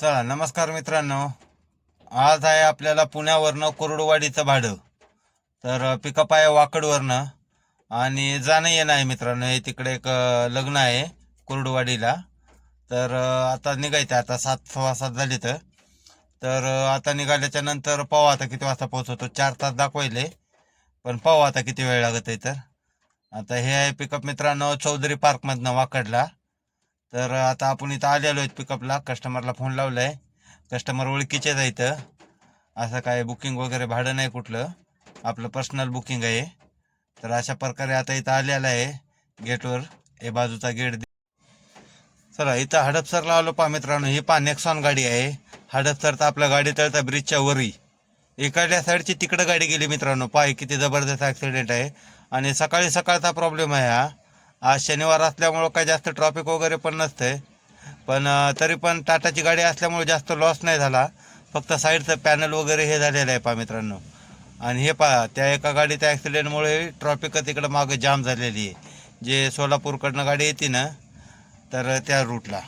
चला नमस्कार मित्रांनो. आज आहे आपल्याला पुण्यावरनं कोरडवाडीचं भाडं. तर पिकअप आहे वाकडवरनं. आणि जाणं येणं आहे मित्रांनो. हे तिकडे एक लग्न आहे कोरडवाडीला. तर आता निघायचं आहे. आता सात सव्वा सात झाली तर. तर आता निघाल्याच्या नंतर पाहू आता किती वाजता पोहोचवतो. चार तास दाखवायले. पण पाहू आता किती वेळ लागत आहे तर. आता हे आहे पिकअप मित्रांनो चौधरी पार्कमधनं वाकडला. तर आता आपण इथं आलेलो आहेत पिकअपला कस्टमरला फोन लावलाय. कस्टमर ओळखीचेच आहे इथं असं काय बुकिंग वगैरे भाडं नाही कुठलं. आपलं पर्सनल बुकिंग आहे. तर अशा प्रकारे आता इथं आलेलं आहे. गेटवर हे बाजूचा गेट चला इथं हडपसरला आलो पा मित्रांनो. ही पा नेक्सॉन गाडी आहे. हडपसर तर आपल्या गाडी तळता ब्रिजच्या वरी. इकडल्या साईडची तिकडं गाडी गेली मित्रांनो. पाय किती जबरदस्त ॲक्सिडेंट आहे. आणि सकाळी सकाळचा प्रॉब्लेम आहे हा. आज शनिवार असल्यामुळं काही जास्त ट्रॉफिक वगैरे पण नसतंय. पण तरी पण टाटाची गाडी असल्यामुळे जास्त लॉस नाही झाला. फक्त साईडचं पॅनल वगैरे हे झालेलं आहे पहा मित्रांनो. आणि हे पहा त्या एका गाडीच्या ॲक्सिडेंटमुळे ट्रॉफिकच इकडं मागं जाम झालेली आहे. जे सोलापूरकडनं गाडी येते ना तर त्या रूटला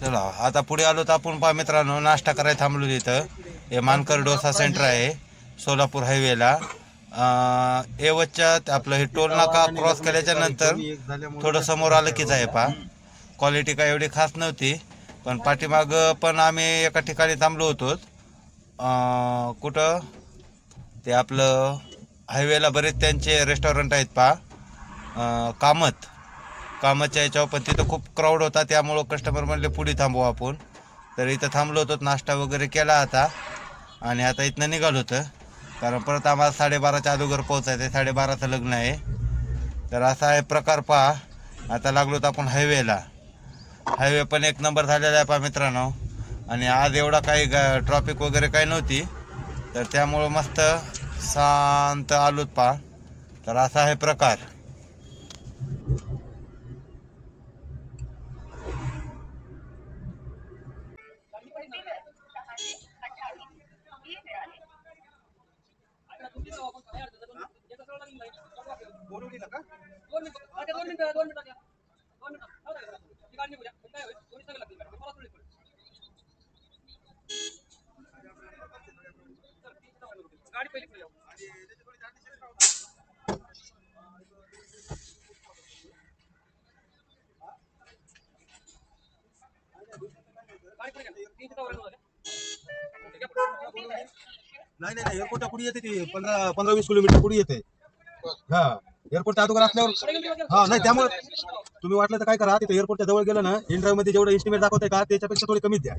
चला आता पुढे आलो तर आपण पहा मित्रांनो नाश्ता करायला थांबलो तिथं हे मानकर डोसा सेंटर आहे सोलापूर हायवेला एवच्या आपलं हे टोल नाका क्रॉस केल्याच्यानंतर थोडं समोर आलं कीच आहे पहा क्वालिटी काय एवढी खास नव्हती पण पाठीमाग पण आम्ही एका ठिकाणी थांबलो होतो. अं, कुठं? ते आपलं हायवेला बरेच त्यांचे रेस्टॉरंट आहेत पहा कामत. कामाच्या याच्यावर पण तिथं खूप क्राऊड होता त्यामुळं कस्टमर म्हणले पुढे थांबू आपण. तर इथं थांबलो होतो नाश्ता वगैरे केला आता. आणि आता इथनं निघालो होतं. कारण परत आम्हाला साडेबाराच्या अगोदर पोहोचायचं आहे. साडेबाराचं लग्न आहे. तर असा आहे प्रकार पहा. आता लागलो तर आपण हायवेला हायवे पण एक नंबर झालेला आहे पहा मित्रांनो. आणि आज एवढा काही ट्रॉफिक वगैरे काही नव्हती. तर त्यामुळं मस्त शांत आलोत पहा. तर असा आहे प्रकार. नाही नाही नाही एअरपोर्टच्या पुढे येते ती पंधरा पंधरा वीस किलोमीटर पुढे येते हा एअरपोर्टच्या अगोदर असल्यावर हा नाही त्यामुळे तुम्ही वाटलं तर काय करा तिथे एअरपोर्टच्या जवळ गेलं ना इन ड्राईव्हमध्ये जेवढं एस्टिमेट दाखवते का त्याच्यापेक्षा थोडी कमीच द्या.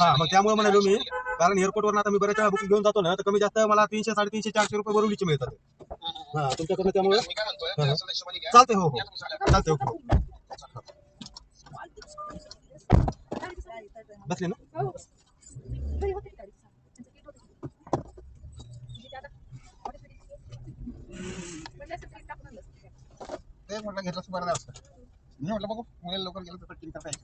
हा मग त्यामुळे म्हणालो मी कारण एअरपोर्टवर आता मी बऱ्याच वेळा बुकिंग घेऊन जातो ना तर कमी जास्त मला तीनशे साडेतीनशे चारशे रुपये वरुलीचे मिळतात. हा तुमच्याकडनं त्यामुळे चालते हो. हो चालते हो. बसले ना? हो. ते म्हटलं घेतलं बरं असतं. मी म्हटलं बघू मुलाला लवकर गेलं तर पटकन करता येईल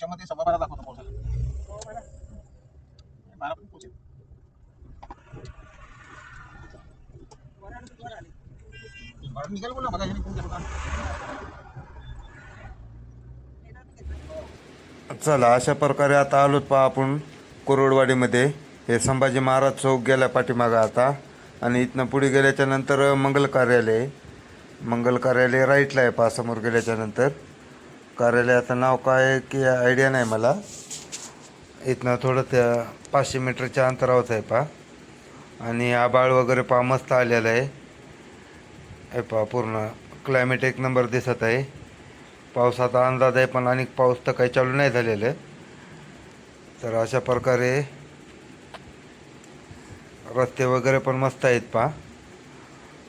त्याच्यामध्ये सव्वा बारा दाखवतो पोहोचला बारा पण पोहोचेल. बारा निघाल बोला मला फोन केला चला अशा प्रकारे आता आलोत पहा आपण कुरोडवाडीमध्ये. हे संभाजी महाराज चौक गेल्या पाठीमागं आता. आणि इथनं पुढे गेल्याच्यानंतर मंगल कार्यालय. मंगल कार्यालय राईटला आहे पहा समोर गेल्याच्यानंतर कार्यालयाचं नाव काय आहे की आयडिया नाही मला. इथनं थोडं त्या पाचशे मीटरच्या अंतरावरच आहे पहा. आणि आबाळ वगैरे पहा मस्त आलेलं आहे. हे पहा पूर्ण क्लायमेट एक नंबर दिसत आहे. पावसाचा अंदाज आहे पण आणि पाऊस तर काही चालू नाही झालेलं. तर अशा प्रकारे रस्ते वगैरे पण मस्त आहेत पहा.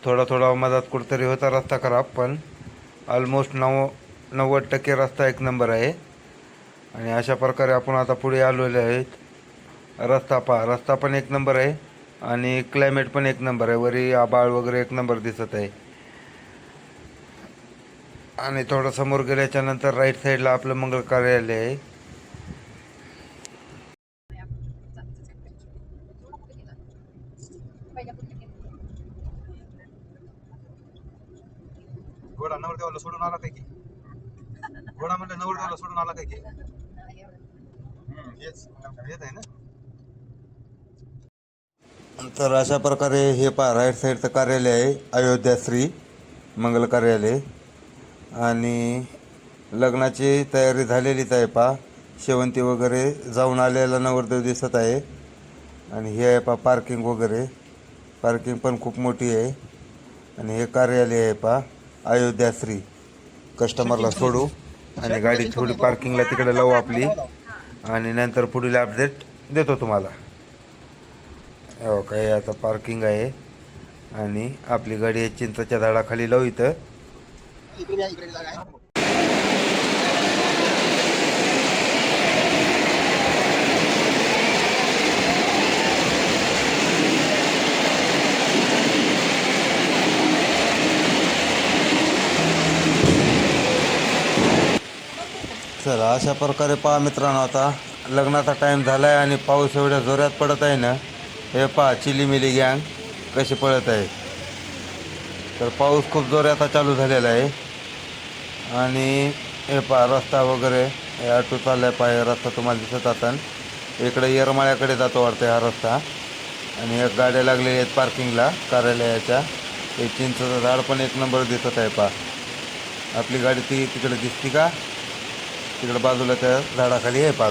थोडा थोडा मधात कुठंतरी होता रस्ता खराब पण ऑलमोस्ट नऊ नव्वद टक्के रस्ता एक नंबर आहे. आणि अशा प्रकारे आपण आता पुढे आलेले आहेत. रस्ता पहा रस्ता पण एक नंबर आहे आणि क्लायमेट पण एक नंबर आहे. वरी आबाळ वगैरे एक नंबर दिसत आहे. आणि थोडं समोर गेल्याच्यानंतर राईट साईडला आपलं मंगळ कार्यालय आहे. घोडा नवरदेवाला सोडून आला काय की? घोडा म्हणलं नवरदेवाला सोडून आला काय की? हेच. येत आहे ना? तर अशा प्रकारे हे पहा राईट साईडचं कार्यालय आहे अयोध्या श्री मंगल कार्यालय. आणि लग्नाची तयारी झालेलीच आहे पहा शेवंती वगैरे जाऊन आलेला नवरदेव दिसत आहे. आणि हे आहे पहा पार्किंग वगैरे. पार्किंग पण खूप मोठी आहे. आणि हे कार्यालय आहे पहा अयोध्या श्री. कस्टमरला सोडू. आणि गाडी थोडी पार्किंगला तिकडे लावू आपली. आणि नंतर पुढील अपडेट देतो तुम्हाला. हो काय आता पार्किंग आहे. आणि आपली गाडी चिंचाच्या झाडाखाली लावू इथं. चला अशा प्रकारे पहा मित्रांनो आता लग्नाचा टाईम झाला आहे आणि पाऊस एवढ्या जोरात पडत आहे ना हे पहा चिलीमिली गँग कशी पळत आहे. तर पाऊस खूप जोरात चालू झालेला आहे. आणि हे पहा रस्ता वगैरे हे ऑटो चाललाय पहा रस्ता तुम्हाला दिसत आता. इकडे येरमाळ्याकडे जातो वाटते हा रस्ता. आणि एक गाड्या लागलेल्या आहेत पार्किंगला कार्यालयाच्या. हे चिंचचं झाड पण एक नंबर दिसत आहे पहा. आपली गाडी ती तिकडे दिसती का? तिकडं बाजूला त्या झाडाखाली आहे पहा